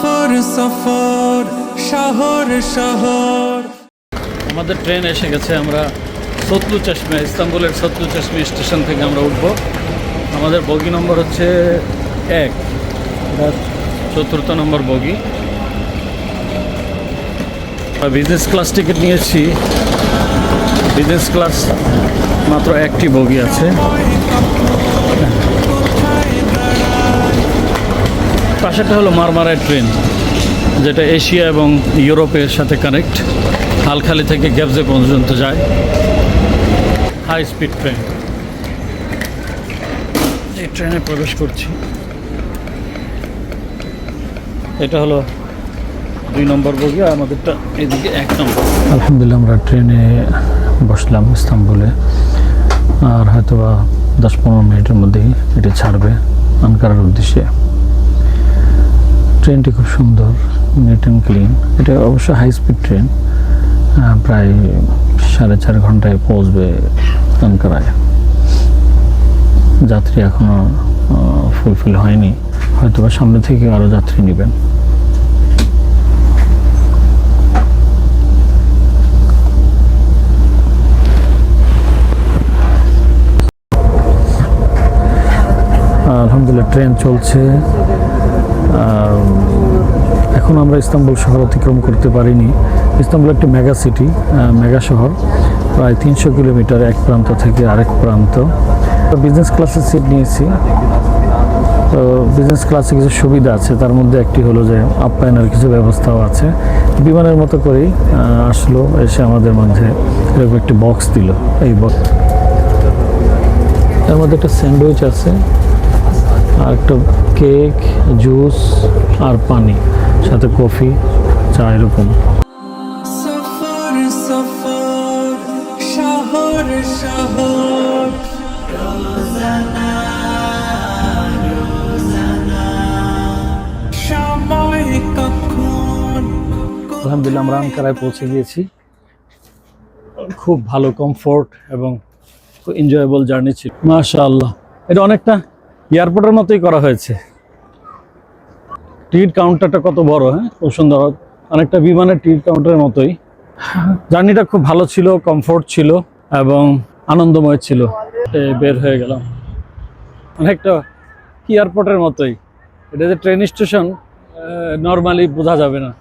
সফর সফর, শহর শহর। আমাদের ট্রেন এসে গেছে, আমরা সতলু চশমে, ইস্তাম্বুলের সতলু চশমে স্টেশন থেকে আমরা উঠব। আমাদের বগি নম্বর হচ্ছে এক চতুর্থ number bogie. Business class ticket নিয়েছি। বিজনেস ক্লাস মাত্র একটি বগি আছে। পাশেটা হলো মারমারাই ট্রেন, যেটা এশিয়া এবং ইউরোপের সাথে কানেক্ট হালখালি থেকে গ্যাবজে পর্যন্ত যায়। হাই স্পিড ট্রেন এই ট্রেনে প্রবেশ করছি। এটা হলো দুই নম্বর বগি আর আমাদেরটা এদিকে এক নম্বর। আলহামদুলিল্লাহ, আমরা ট্রেনে বসলাম ইস্তাম্বুলে, আর হয়তো বা দশ পনেরো মিনিটের মধ্যেই এটি ছাড়বে আনকারার উদ্দেশ্যে। ট্রেনটি খুব সুন্দর নিট অ্যান্ড ক্লিন এটা অবশ্য হাই স্পিড ট্রেন প্রায় সাড়ে চার ঘন্টায় পৌঁছবে আনকারায় যাত্রী এখনও ফুলফিল হয়নি। হয়তো বা সামনে থেকে আরও যাত্রী নেবেন। আলহামদুলিল্লাহ ট্রেন চলছে। এখন আমরা ইস্তাম্বুল শহর অতিক্রম করতে পারিনি। ইস্তাম্বুল একটি মেগা সিটি মেগা শহর। প্রায় তিনশো কিলোমিটার এক প্রান্ত থেকে আরেক প্রান্ত। বিজনেস ক্লাসের সিট নিয়েছি। তো বিজনেস ক্লাসে কিছু সুবিধা আছে। তার মধ্যে একটি হলো যে আপ্যায়নের কিছু ব্যবস্থাও আছে। বিমানের মতো করেই আসলো, এসে আমাদের মধ্যে এরকম একটি বক্স দিল। এই বক্স তার মধ্যে একটা স্যান্ডউইচ আছে। আর একটা কেক জুস আর পানি সাথে কফি চা এরকম। আলহামদুলিল্লাহ আমরা আনকারায় পৌঁছে গিয়েছি। খুব ভালো কমফোর্ট এবং খুব এনজয়েবল জার্নি ছিল। মাশা আল্লাহ এটা অনেকটা এয়ারপোর্টের মতোই করা হয়েছে। টিকিট কাউন্টারটা কত বড় হ্যাঁ? খুব সুন্দর। অনেকটা বিমানের টিকিট কাউন্টারের মতোই। জার্নিটা খুব ভালো ছিল কমফোর্ট ছিল এবং আনন্দময় ছিল। বের হয়ে গেলাম। অনেকটা এয়ারপোর্টের মতোই। এটা যে ট্রেন স্টেশন নর্মালি বোঝা যাবে না।